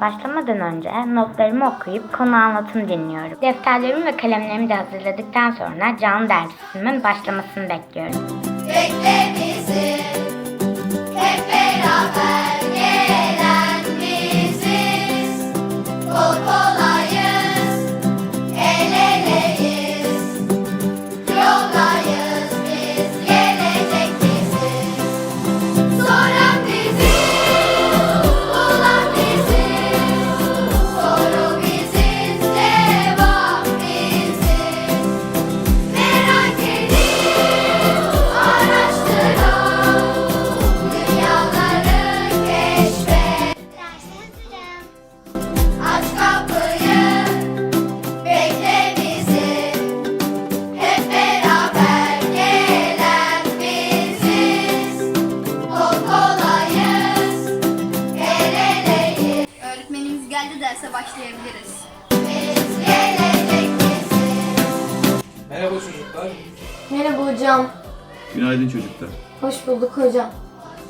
Başlamadan önce notlarımı okuyup konu anlatım dinliyorum. Defterlerimi ve kalemlerimi de hazırladıktan sonra canlı dersimin başlamasını bekliyorum. Bekle bizi başlayabiliriz. Merhaba çocuklar. Merhaba hocam. Günaydın çocuklar. Hoş bulduk hocam.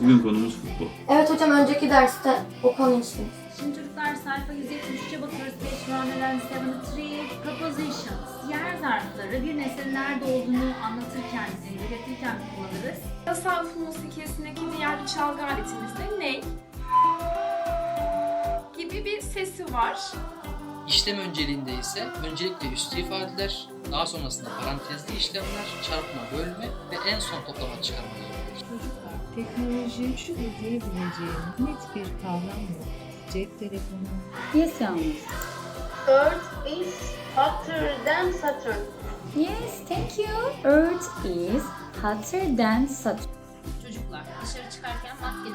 Bugün konumuz futbol. Evet hocam önceki derste o konu işledik. Şimdi çocuklar sayfa 173'e bakıyoruz. Page 173 prepositions. Yer zarfları bir nesnenin nerede olduğunu anlatırken, belirtirken kullanırız. Tasavvuf musikisindeki diğer bir çalgı aletimizde ney gibi bir sesi var. İşlem önceliğinde ise öncelikle üstü ifadeler, daha sonrasında parantezli işlemler, çarpma, bölme ve en son toplama çıkarma. Çocuklar, teknoloji şu diyebileceğim net bir kavram yok. Cep telefonu. Yes yalnız. Earth is hotter than Saturn. Yes, thank you. Earth is hotter than Saturn. Çocuklar dışarı çıkarken maskelerinizi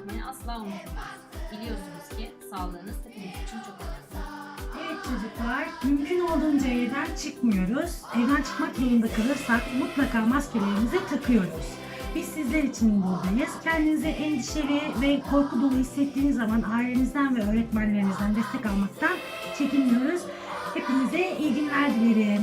takmayı asla unutmayın. Biliyorsunuz ki sağlığınız hepimiz için çok önemli. Evet çocuklar, mümkün olduğunca evden çıkmıyoruz. Evden çıkmak zorunda kalırsak mutlaka maskelerimizi takıyoruz. Biz sizler için buradayız. Kendinizi endişeli ve korku dolu hissettiğiniz zaman ailenizden ve öğretmenlerinizden destek almaktan çekinmiyoruz. Hepinize iyi günler dilerim.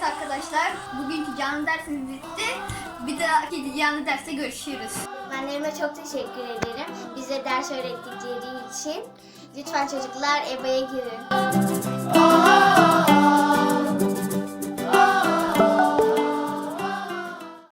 Evet arkadaşlar, bugünkü canlı dersimiz bitti. Bir dahaki canlı derste görüşürüz. Öğretmenlerime çok teşekkür ederim. Bize ders öğrettikleri için. Lütfen çocuklar EBA'ya girin.